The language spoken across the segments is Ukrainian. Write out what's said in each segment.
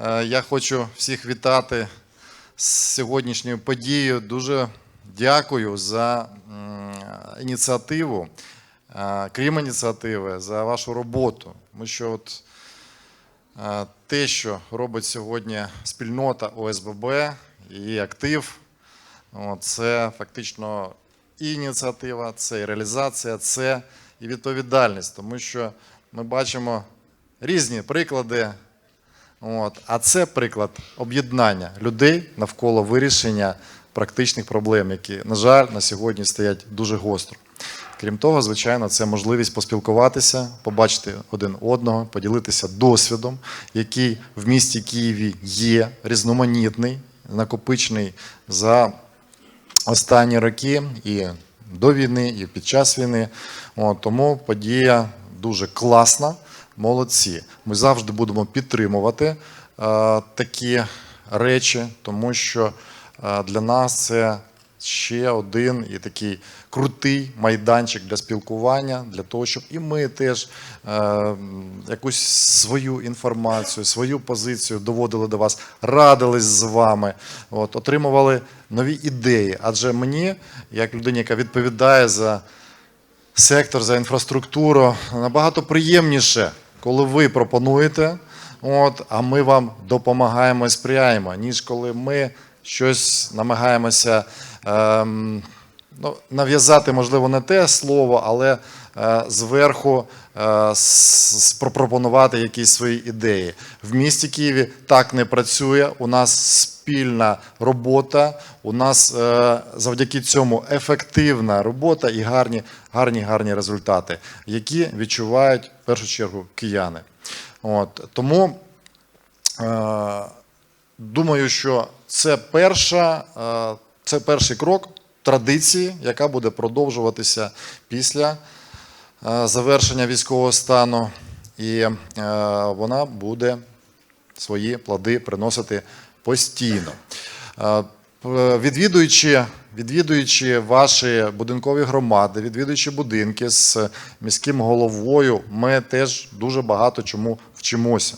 Е, Я хочу всіх вітати з сьогоднішньою подією. Дуже дякую за ініціативу. Е, Крім ініціативи, за вашу роботу. Тому що от е, те, що робить сьогодні спільнота ОСББ, її актив, це фактично і ініціатива, це і реалізація, це і відповідальність, тому що ми бачимо різні приклади. От. А це приклад об'єднання людей навколо вирішення практичних проблем, які, на жаль, на сьогодні стоять дуже гостро. Крім того, звичайно, це можливість поспілкуватися, побачити один одного, поділитися досвідом, який в місті Києві є різноманітний, накопичений за останні роки і до війни, і під час війни. От, тому подія дуже класна. Молодці. Ми завжди будемо підтримувати е, такі речі, тому що е, для нас це ще один і такий крутий майданчик для спілкування, для того, щоб і ми теж е, якусь свою інформацію, свою позицію доводили до вас, радились з вами, от, отримували нові ідеї. Адже мені, як людині, яка відповідає за сектор, за інфраструктуру, набагато приємніше, коли ви пропонуєте, от, а ми вам допомагаємо і сприяємо, ніж коли ми щось намагаємося ем, ну, нав'язати, можливо, не те слово, але е, зверху е, пропонувати якісь свої ідеї. В місті Києві так не працює. У нас спільна робота. У нас е, завдяки цьому ефективна робота і гарні, гарні, гарні результати, які відчувають першу чергу кияни. От тому. Е, Думаю, що це перша, е, це перший крок традиції, яка буде продовжуватися після е, завершення військового стану, і е, вона буде свої плоди приносити постійно. Е, Відвідуючи, відвідуючи ваші будинкові громади, відвідуючи будинки з міським головою, ми теж дуже багато чому вчимося.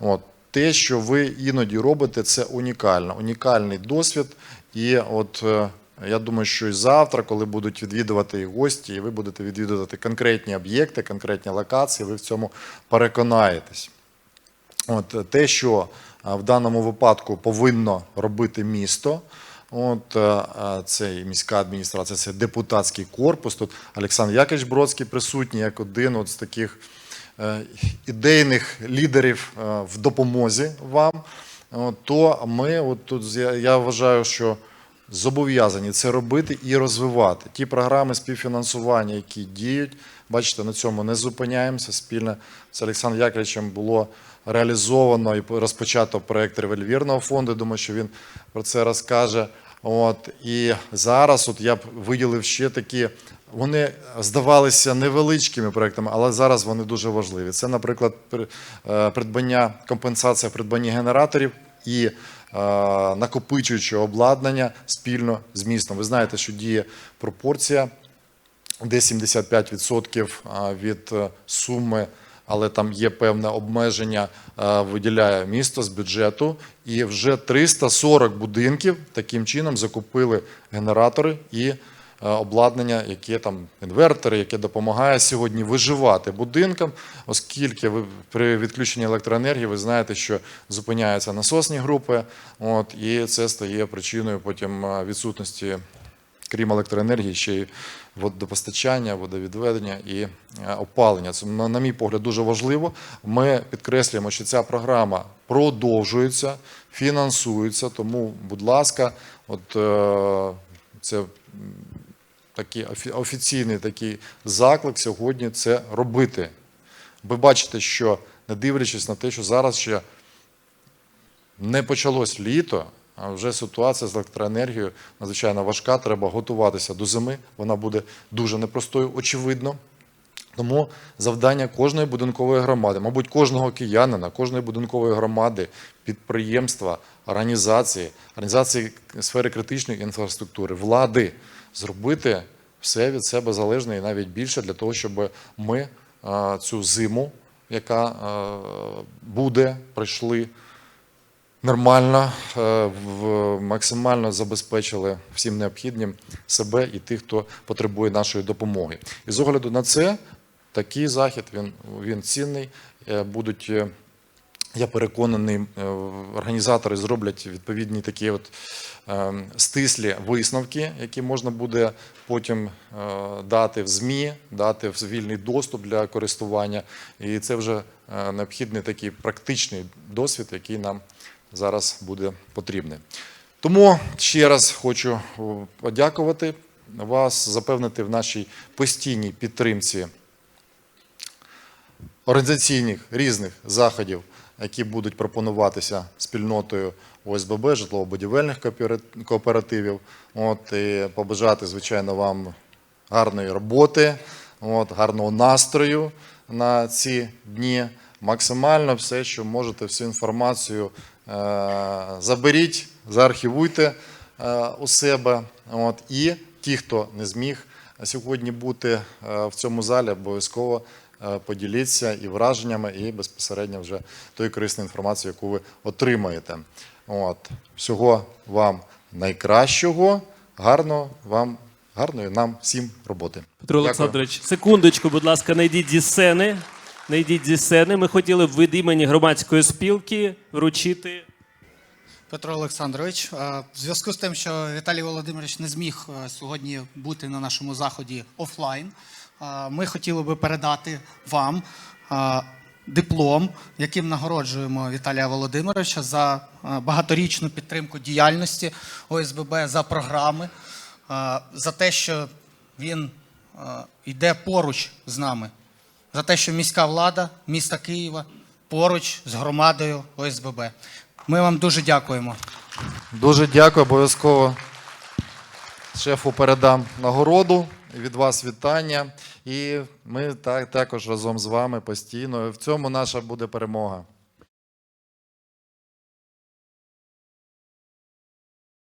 От. Те, що ви іноді робите, це унікально, унікальний досвід. І от е, я думаю, що і завтра, коли будуть відвідувати і гості, і ви будете відвідувати конкретні об'єкти, конкретні локації, ви в цьому переконаєтесь. От, е, те, що в даному випадку повинно робити місто, от, е, е, це і міська адміністрація, це депутатський корпус. Тут Олександр Якович Бродський присутній як один от з таких е, ідейних лідерів в допомозі вам. То ми от тут я вважаю, що зобов'язані це робити і розвивати. Ті програми співфінансування, які діють, бачите, на цьому не зупиняємося. Спільно з Олександром Яковлевичем було реалізовано і розпочато проєкт револьвірного фонду. Думаю, що він про це розкаже. От і зараз, от я б виділив ще такі. Вони здавалися невеличкими проектами, але зараз вони дуже важливі. Це, наприклад, при- е, придбання компенсація в придбанні генераторів і е, накопичуючого обладнання спільно з містом. Ви знаєте, що діє пропорція, де 75% від е, суми, але там є певне обмеження, е, виділяє місто з бюджету. І вже 340 будинків таким чином закупили генератори і е, обладнання, яке там інвертори, яке допомагає сьогодні виживати будинкам, оскільки ви при відключенні електроенергії ви знаєте, що зупиняються насосні групи, от і це стає причиною потім е, відсутності крім електроенергії, ще й водопостачання, водовідведення і е, опалення. Це, на, мій погляд, дуже важливо. Ми підкреслюємо, що ця програма продовжується, фінансується. Тому, будь ласка, от е, це такий офіційний такий заклик сьогодні це робити. Ви бачите, що не дивлячись на те, що зараз ще не почалось літо, а вже ситуація з електроенергією надзвичайно важка. Треба готуватися до зими. Вона буде дуже непростою, очевидно. Тому завдання кожної будинкової громади, мабуть, кожного киянина, кожної будинкової громади, підприємства, організації, організації сфери критичної інфраструктури, влади зробити все від себе залежне і навіть більше для того, щоб ми е, цю зиму, яка е, буде, пройшли нормально, е, максимально забезпечили всім необхідним себе і тих, хто потребує нашої допомоги. І з огляду на це, такий захід він, він цінний. Будуть, я переконаний, е, організатори зроблять відповідні такі от е, стислі висновки, які можна буде потім е, дати в ЗМІ, дати в вільний доступ для користування. І це вже необхідний такий практичний досвід, який нам зараз буде потрібний. Тому ще раз хочу подякувати вас, запевнити в нашій постійній підтримці організаційних різних заходів, які будуть пропонуватися спільнотою ОСББ, житлово-будівельних кооперативів. От, і побажати, звичайно, вам гарної роботи, от, гарного настрою на ці дні. Максимально все, що можете, всю інформацію е, заберіть, заархівуйте е, у себе. От, і ті, хто не зміг сьогодні бути е, в цьому залі, обов'язково поділіться і враженнями, і безпосередньо вже тою корисною інформацією, яку ви отримаєте. От. Всього вам найкращого, гарного вам, гарної нам всім роботи. Петро Олександрович, секундочку, будь ласка, найдіть зі сцени. Найдіть зі сцени. Ми хотіли б від імені громадської спілки вручити. Петро Олександрович, е, в зв'язку з тим, що Віталій Володимирович не зміг е, сьогодні бути на нашому заході офлайн, е, ми хотіли би передати вам диплом, яким нагороджуємо Віталія Володимировича за багаторічну підтримку діяльності ОСББ, за програми, за те, що він йде поруч з нами, за те, що міська влада міста Києва поруч з громадою ОСББ. Ми вам дуже дякуємо. Дуже дякую, обов'язково шефу передам нагороду. Від вас вітання. І ми так, також разом з вами постійно. В цьому наша буде перемога.